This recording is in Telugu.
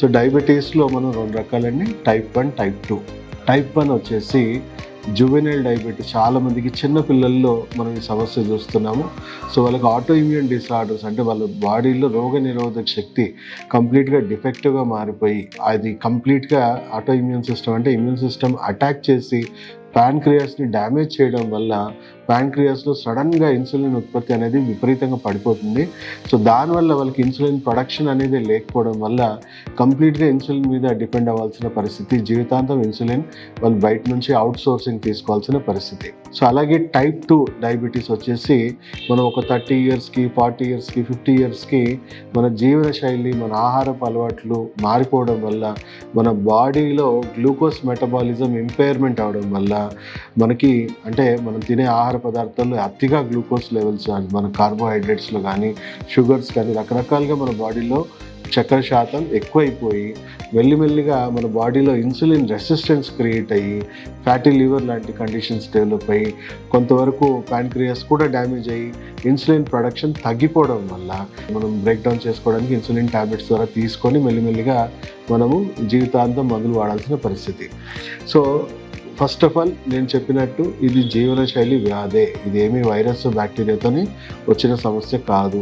సో డయాబెటీస్లో మనం రెండు రకాలండి. Type one type two. Type one వచ్చేసి జువెనైల్ డయాబెటీస్. చాలామందికి చిన్న పిల్లల్లో మనం ఈ సమస్య చూస్తున్నాము. సో వాళ్ళకి ఆటో ఇమ్యూన్ డిసార్డర్స్ అంటే వాళ్ళ బాడీలో రోగ నిరోధక శక్తి కంప్లీట్గా డిఫెక్టివ్గా మారిపోయి అది కంప్లీట్గా ఆటో ఇమ్యూన్ సిస్టమ్ అంటే ఇమ్యూన్ సిస్టమ్ అటాక్ చేసి ప్యాన్క్రియాస్ని డ్యామేజ్ చేయడం వల్ల ప్యాన్క్రియాస్లో సడన్గా ఇన్సులిన్ ఉత్పత్తి అనేది విపరీతంగా పడిపోతుంది. సో దానివల్ల వాళ్ళకి ఇన్సులిన్ ప్రొడక్షన్ అనేది లేకపోవడం వల్ల కంప్లీట్గా ఇన్సులిన్ మీద డిపెండ్ అవ్వాల్సిన పరిస్థితి జీవితాంతం ఇన్సులిన్ వాళ్ళు బయట నుంచి అవుట్ సోర్సింగ్ తీసుకోవాల్సిన పరిస్థితి. సో అలాగే టైప్ టూ డయాబెటీస్ వచ్చేసి మనం ఒక థర్టీ ఇయర్స్కి ఫార్టీ ఇయర్స్కి ఫిఫ్టీ ఇయర్స్కి మన జీవన శైలి మన ఆహారపు అలవాట్లు మారిపోవడం వల్ల మన బాడీలో గ్లూకోజ్ మెటబాలిజం ఇంపైర్మెంట్ అవడం వల్ల మనకి అంటే మనం తినే ఆహార పదార్థాల్లో అతిగా గ్లూకోజ్ లెవెల్స్ కానీ మన కార్బోహైడ్రేట్స్లో కానీ షుగర్స్ కానీ రకరకాలుగా మన బాడీలో చక్కెర శాతం ఎక్కువైపోయి మెల్లిమెల్లిగా మన బాడీలో ఇన్సులిన్ రెసిస్టెన్స్ క్రియేట్ అయ్యి ఫ్యాటీ లివర్ లాంటి కండిషన్స్ డెవలప్ అయ్యి కొంతవరకు ప్యాన్క్రియాస్ కూడా డ్యామేజ్ అయ్యి ఇన్సులిన్ ప్రొడక్షన్ తగ్గిపోవడం వల్ల మనం బ్రేక్ డౌన్ చేసుకోవడానికి ఇన్సులిన్ ట్యాబ్లెట్స్ ద్వారా తీసుకొని మెల్లిమెల్లిగా మనము జీవితాంతం మందులు వాడాల్సిన పరిస్థితి. సో ఫస్ట్ ఆఫ్ ఆల్ నేను చెప్పినట్టు ఇది జీవనశైలి వ్యాధే. ఇదేమి వైరస్ బ్యాక్టీరియాతోని వచ్చిన సమస్య కాదు.